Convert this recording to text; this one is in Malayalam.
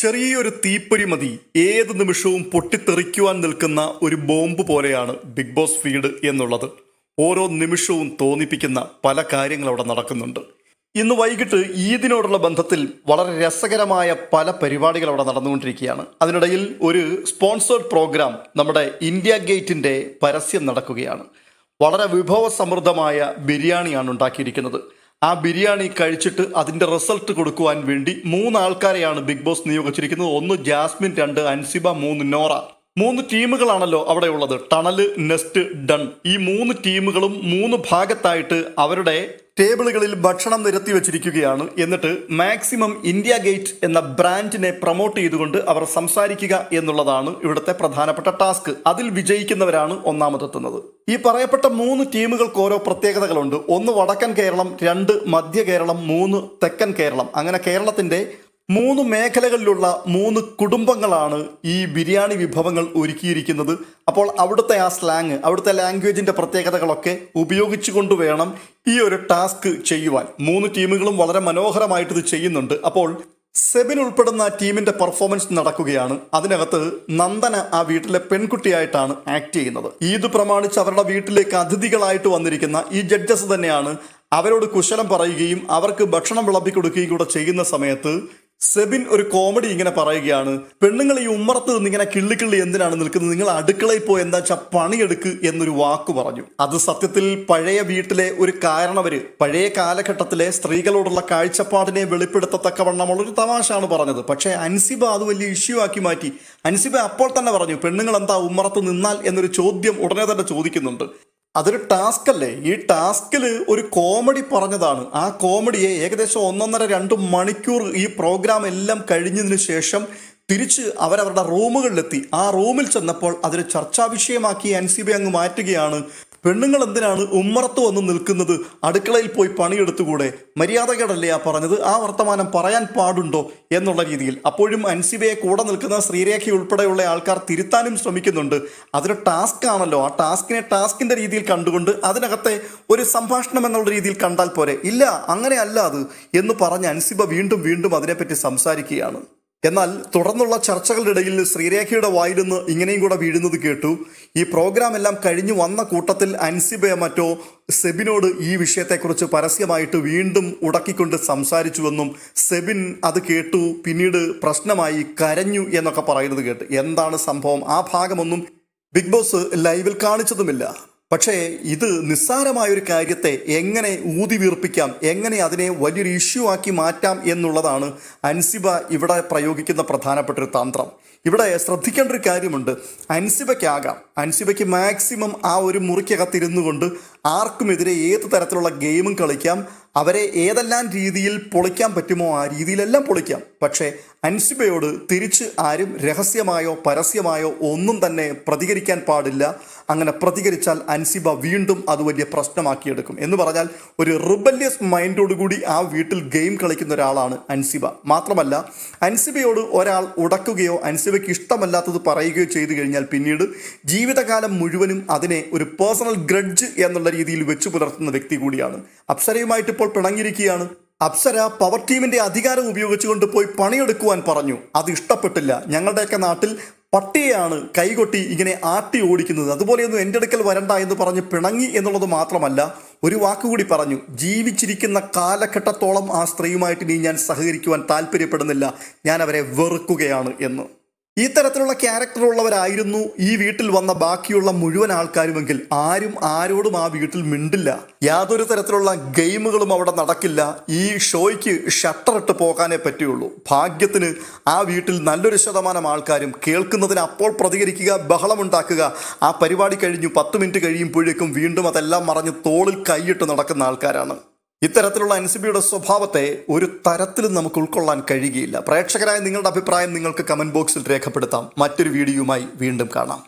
ചെറിയൊരു തീപ്പൊരി മതി. ഏത് നിമിഷവും പൊട്ടിത്തെറിക്കുവാൻ നിൽക്കുന്ന ഒരു ബോംബ് പോലെയാണ് ബിഗ് ബോസ് ഫീഡ് എന്നുള്ളത്. ഓരോ നിമിഷവും തോന്നിപ്പിക്കുന്ന പല കാര്യങ്ങൾ അവിടെ നടക്കുന്നുണ്ട്. ഇന്ന് വൈകിട്ട് ഈദിനോടുള്ള ബന്ധത്തിൽ വളരെ രസകരമായ പല പരിപാടികൾ അവിടെ നടന്നുകൊണ്ടിരിക്കുകയാണ്. അതിനിടയിൽ ഒരു സ്പോൺസേഡ് പ്രോഗ്രാം നമ്മുടെ ഇന്ത്യ ഗേറ്റിന്റെ പരസ്യം നടക്കുകയാണ്. വളരെ വിഭവസമൃദ്ധമായ ബിരിയാണിയാണ് ഉണ്ടാക്കിയിരിക്കുന്നത്. ആ ബിരിയാണി കഴിച്ചിട്ട് അതിന്റെ റിസൾട്ട് കൊടുക്കുവാൻ വേണ്ടി മൂന്ന് ആൾക്കാരെയാണ് ബിഗ് ബോസ് നിയോഗിച്ചിരിക്കുന്നത്. ഒന്ന് ജാസ്മിൻ രണ്ട് അൻസിബ മൂന്ന് നോറ. മൂന്ന് ടീമുകളാണല്ലോ അവിടെ ഉള്ളത് ടണൽ നെസ്റ്റ് ഡൺ. ഈ മൂന്ന് ടീമുകളും മൂന്ന് ഭാഗത്തായിട്ട് അവരുടെ ടേബിളുകളിൽ ഭക്ഷണം നിരത്തി വെച്ചിരിക്കുകയാണ്. എന്നിട്ട് മാക്സിമം ഇന്ത്യ ഗേറ്റ് എന്ന ബ്രാൻഡിനെ പ്രൊമോട്ട് ചെയ്തുകൊണ്ട് അവർ സംസാരിക്കുക എന്നുള്ളതാണ് ഇവിടുത്തെ പ്രധാനപ്പെട്ട ടാസ്ക്. അതിൽ വിജയിക്കുന്നവരാണ് ഒന്നാമതെത്തുന്നത്. ഈ പറയപ്പെട്ട മൂന്ന് ടീമുകൾക്ക് ഓരോ പ്രത്യേകതകളുണ്ട്. ഒന്ന് വടക്കൻ കേരളം രണ്ട് മധ്യ കേരളം മൂന്ന് തെക്കൻ കേരളം. അങ്ങനെ കേരളത്തിന്റെ മൂന്ന് മേഖലകളിലുള്ള മൂന്ന് കുടുംബങ്ങളാണ് ഈ ബിരിയാണി വിഭവങ്ങൾ ഒരുക്കിയിരിക്കുന്നത്. അപ്പോൾ അവിടുത്തെ ആ സ്ലാങ് അവിടുത്തെ ലാംഗ്വേജിന്റെ പ്രത്യേകതകളൊക്കെ ഉപയോഗിച്ചുകൊണ്ട് വേണം ഈ ഒരു ടാസ്ക് ചെയ്യുവാൻ. മൂന്ന് ടീമുകളും വളരെ മനോഹരമായിട്ട് ഇത് ചെയ്യുന്നുണ്ട്. അപ്പോൾ സെബിൻ ഉൾപ്പെടുന്ന ടീമിന്റെ പെർഫോമൻസ് നടക്കുകയാണ്. അതിനകത്ത് നന്ദന ആ വീട്ടിലെ പെൺകുട്ടിയായിട്ടാണ് ആക്ട് ചെയ്യുന്നത്. ഈദ് പ്രമാണിച്ച് അവരുടെ വീട്ടിലേക്ക് അതിഥികളായിട്ട് വന്നിരിക്കുന്ന ഈ ജഡ്ജസ് തന്നെയാണ് അവരോട് കുശലം പറയുകയും അവർക്ക് ഭക്ഷണം വിളമ്പിക്കൊടുക്കുകയും കൂടെ ചെയ്യുന്ന സമയത്ത് സെബിൻ ഒരു കോമഡി ഇങ്ങനെ പറയുകയാണ്. പെണ്ണുങ്ങൾ ഈ ഉമ്മറത്ത് നിന്ന് ഇങ്ങനെ കിള്ളിക്കിള്ളി കിള്ളി എന്തിനാണ് നിൽക്കുന്നത്? നിങ്ങൾ അടുക്കളയിൽ പോയി എന്താ വെച്ചാൽ പണിയെടുക്ക് എന്നൊരു വാക്ക് പറഞ്ഞു. അത് സത്യത്തിൽ പഴയ വീട്ടിലെ ഒരു കാരണവര് പഴയ കാലഘട്ടത്തിലെ സ്ത്രീകളോടുള്ള കാഴ്ചപ്പാടിനെ വെളിപ്പെടുത്തത്തക്കവണ്ണമുള്ള ഒരു തമാശയാണ് പറഞ്ഞത്. പക്ഷേ അൻസിബ അത് വലിയ ഇഷ്യൂ ആക്കി മാറ്റി. അൻസിബ അപ്പോൾ തന്നെ പറഞ്ഞു പെണ്ണുങ്ങൾ എന്താ ഉമ്മറത്ത് നിന്നാൽ എന്നൊരു ചോദ്യം ഉടനെ തന്നെ ചോദിക്കുന്നുണ്ട്. അതൊരു ടാസ്ക് അല്ലേ? ഈ ടാസ്കിൽ ഒരു കോമഡി പറഞ്ഞതാണ്. ആ കോമഡിയെ ഏകദേശം ഒന്നൊന്നര രണ്ട് മണിക്കൂർ ഈ പ്രോഗ്രാം എല്ലാം കഴിഞ്ഞതിന് ശേഷം തിരിച്ച് അവരവരുടെ റൂമുകളിലെത്തി ആ റൂമിൽ ചെന്നപ്പോൾ അതൊരു ചർച്ചാ വിഷയമാക്കി എൻ സി ബി അങ്ങ് മാറ്റുകയാണ്. പെണ്ണുങ്ങൾ എന്തിനാണ് ഉമ്മറത്ത് വന്ന് നിൽക്കുന്നത്? അടുക്കളയിൽ പോയി പണിയെടുത്തുകൂടെ? മര്യാദകേടല്ലേ ആ പറഞ്ഞത്? ആ വർത്തമാനം പറയാൻ പാടുണ്ടോ? എന്നുള്ള രീതിയിൽ. അപ്പോഴും അൻസിബയെ കൂടെ നിൽക്കുന്ന ശ്രീരേഖ ഉൾപ്പെടെയുള്ള ആൾക്കാർ തിരുത്താനും ശ്രമിക്കുന്നുണ്ട്. അതൊരു ടാസ്ക് ആണല്ലോ. ആ ടാസ്കിനെ ടാസ്കിന്റെ രീതിയിൽ കണ്ടുകൊണ്ട് അതിനകത്തെ ഒരു സംഭാഷണം എന്നുള്ള രീതിയിൽ കണ്ടാൽ പോരെ. ഇല്ല അങ്ങനെയല്ല അത് എന്ന് പറഞ്ഞ് അൻസിബ വീണ്ടും വീണ്ടും അതിനെപ്പറ്റി സംസാരിക്കുകയാണ്. എന്നാൽ തുടർന്നുള്ള ചർച്ചകളുടെ ഇടയിൽ ശ്രീരേഖയുടെ വായിൽ നിന്ന് ഇങ്ങനെയും കൂടെ വീഴുന്നത് കേട്ടു. ഈ പ്രോഗ്രാം എല്ലാം കഴിഞ്ഞു വന്ന കൂട്ടത്തിൽ അൻസിബയ മറ്റോ സെബിനോട് ഈ വിഷയത്തെക്കുറിച്ച് പരസ്യമായിട്ട് വീണ്ടും ഉടക്കിക്കൊണ്ട് സംസാരിച്ചുവെന്നും സെബിൻ അത് കേട്ടു പിന്നീട് പ്രശ്നമായി കരഞ്ഞു എന്നൊക്കെ പറയുന്നത് കേട്ടു. എന്താണ് സംഭവം? ആ ഭാഗമൊന്നും ബിഗ് ബോസ് ലൈവിൽ കാണിച്ചതുമില്ല. പക്ഷേ ഇത് നിസ്സാരമായ ഒരു കാര്യത്തെ എങ്ങനെ ഊതി വീർപ്പിക്കാം എങ്ങനെ അതിനെ വലിയൊരു ഇഷ്യൂ ആക്കി മാറ്റാം എന്നുള്ളതാണ് അൻസിബ ഇവിടെ പ്രയോഗിക്കുന്ന പ്രധാനപ്പെട്ട ഒരു തന്ത്രം. ഇവിടെ ശ്രദ്ധിക്കേണ്ട ഒരു കാര്യമുണ്ട്. അൻസിബയ്ക്കാകാം. അൻസിബയ്ക്ക് മാക്സിമം ആ ഒരു മുറിക്കകത്തിരുന്നു കൊണ്ട് ആർക്കുമെതിരെ ഏത് തരത്തിലുള്ള ഗെയിമും കളിക്കാം അവരെ ഏതെല്ലാം രീതിയിൽ പൊളിക്കാൻ പറ്റുമോ ആ രീതിയിലെല്ലാം പൊളിക്കാം. പക്ഷേ അൻസിബയോട് തിരിച്ച് ആരും രഹസ്യമായോ പരസ്യമായോ ഒന്നും തന്നെ പ്രതികരിക്കാൻ പാടില്ല. അങ്ങനെ പ്രതികരിച്ചാൽ അൻസിബ വീണ്ടും അത് വലിയ പ്രശ്നമാക്കിയെടുക്കും. എന്ന് പറഞ്ഞാൽ ഒരു റിബല്യസ് മൈൻഡോടുകൂടി ആ വീട്ടിൽ ഗെയിം കളിക്കുന്ന ഒരാളാണ് അൻസിബ. മാത്രമല്ല അൻസിബയോട് ഒരാൾ ഉടക്കുകയോ അൻസിബയ്ക്ക് ഇഷ്ടമല്ലാത്തത് പറയുകയോ ചെയ്തു കഴിഞ്ഞാൽ പിന്നീട് ജീവിതകാലം മുഴുവനും അതിനെ ഒരു പേഴ്സണൽ ഗ്രഡ്ജ് എന്നുള്ള രീതിയിൽ വെച്ചു പുലർത്തുന്ന വ്യക്തി കൂടിയാണ്. അപ്സരയുമായിട്ട് ഇപ്പോൾ പിണങ്ങിയിരിക്കുകയാണ്. അപ്സര പവർ ടീമിന്റെ അധികാരം ഉപയോഗിച്ചുകൊണ്ട് പോയി പണിയെടുക്കുവാൻ പറഞ്ഞു. അത് ഇഷ്ടപ്പെട്ടില്ല. ഞങ്ങളുടെയൊക്കെ നാട്ടിൽ പട്ടിയെയാണ് കൈകൊട്ടി ഇങ്ങനെ ആട്ടി ഓടിക്കുന്നത്. അതുപോലെയൊന്നും എന്റെ അടുക്കൽ വരണ്ട എന്ന് പറഞ്ഞ് പിണങ്ങി എന്നുള്ളത് മാത്രമല്ല ഒരു വാക്കുകൂടി പറഞ്ഞു. ജീവിച്ചിരിക്കുന്ന കാലഘട്ടത്തോളം ആ സ്ത്രീയുമായിട്ട് ഇനി ഞാൻ സഹകരിക്കുവാൻ താല്പര്യപ്പെടുന്നില്ല. ഞാൻ അവരെ വെറുക്കുകയാണ് എന്ന്. ഈ തരത്തിലുള്ള ക്യാരക്ടർ ഉള്ളവരായിരുന്നു ഈ വീട്ടിൽ വന്ന ബാക്കിയുള്ള മുഴുവൻ ആൾക്കാരുമെങ്കിൽ ആരും ആരോടും ആ വീട്ടിൽ മിണ്ടില്ല. യാതൊരു തരത്തിലുള്ള ഗെയിമുകളും അവിടെ നടക്കില്ല. ഈ ഷോയ്ക്ക് ഷട്ടർ ഇട്ട് പോകാനേ പറ്റുകയുള്ളൂ. ഭാഗ്യത്തിന് ആ വീട്ടിൽ നല്ലൊരു ശതമാനം ആൾക്കാരും കേൾക്കുന്നതിന് അപ്പോൾ പ്രതികരിക്കുക ബഹളമുണ്ടാക്കുക. ആ പരിപാടി കഴിഞ്ഞു പത്ത് മിനിറ്റ് കഴിയുമ്പോഴേക്കും വീണ്ടും അതെല്ലാം മറഞ്ഞ് തോളിൽ കൈയിട്ട് നടക്കുന്ന ആൾക്കാരാണ്. ഇത്തരത്തിലുള്ള എൻസിബിയുടെ സ്വഭാവത്തെ ഒരു തരത്തിലും നമുക്ക് ഉൾക്കൊള്ളാൻ കഴിയുകയില്ല. പ്രേക്ഷകരായ നിങ്ങളുടെ അഭിപ്രായം നിങ്ങൾക്ക് കമന്റ് ബോക്സിൽ രേഖപ്പെടുത്താം. മറ്റൊരു വീഡിയോയുമായി വീണ്ടും കാണാം.